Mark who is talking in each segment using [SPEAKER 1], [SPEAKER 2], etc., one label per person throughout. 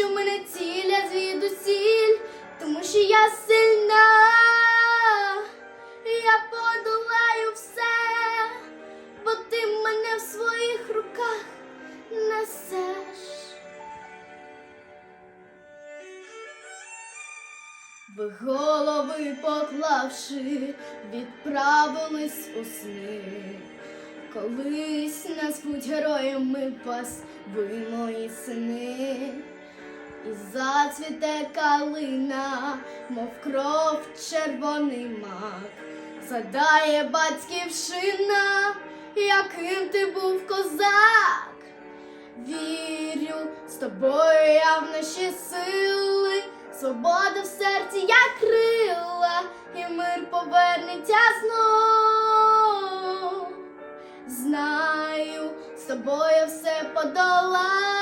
[SPEAKER 1] що мене цілять звідусіль, тому що я сильна, я подолаю все, бо ти мене в своїх руках несеш. Ви голови поклавши, відправились у сни. Колись назвуть героями вас, ви мої сини. І зацвіте калина, мов кров червоний мак. Задає батьківщина, яким ти був козак. Вірю з тобою я в наші сили, свобода в серці, як крила, і мир повернеться знов. Знаю, з тобою все подолаю,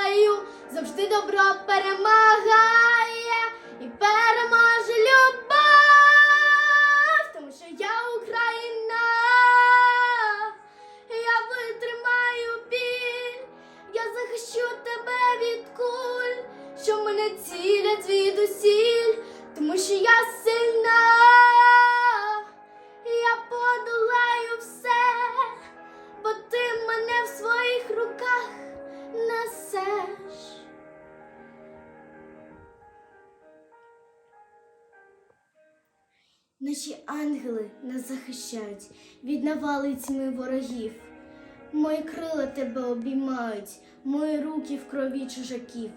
[SPEAKER 1] завжди добро перемагає і переможе любов, тому що я Україна, я витримаю біль, я захищу тебе від куль, що мене цілять звідусіль, Наші ангели нас захищають від навали тьми ворогів. Мої крила тебе обіймають, мої руки в крові чужаків.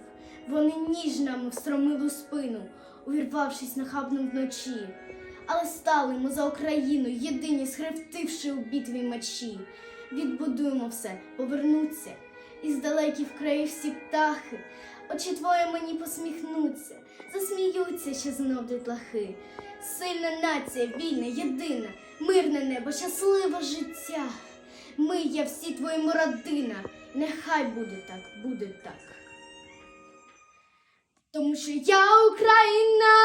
[SPEAKER 1] Вони ніжно, мов стромилу спину, увірвавшись нахабно вночі. Але стали ми за Україну, єдині схрестивши у битві мечі. Відбудуємо все, повернуться, і з далеких країв всі птахи. Очі твої мені посміхнуться, засміються ще знов дітлахи. Сильна нація, вільна, єдина, мирне небо, щасливе життя. Ми є всі твоїми родина. Нехай буде так, буде так. Тому що я Україна,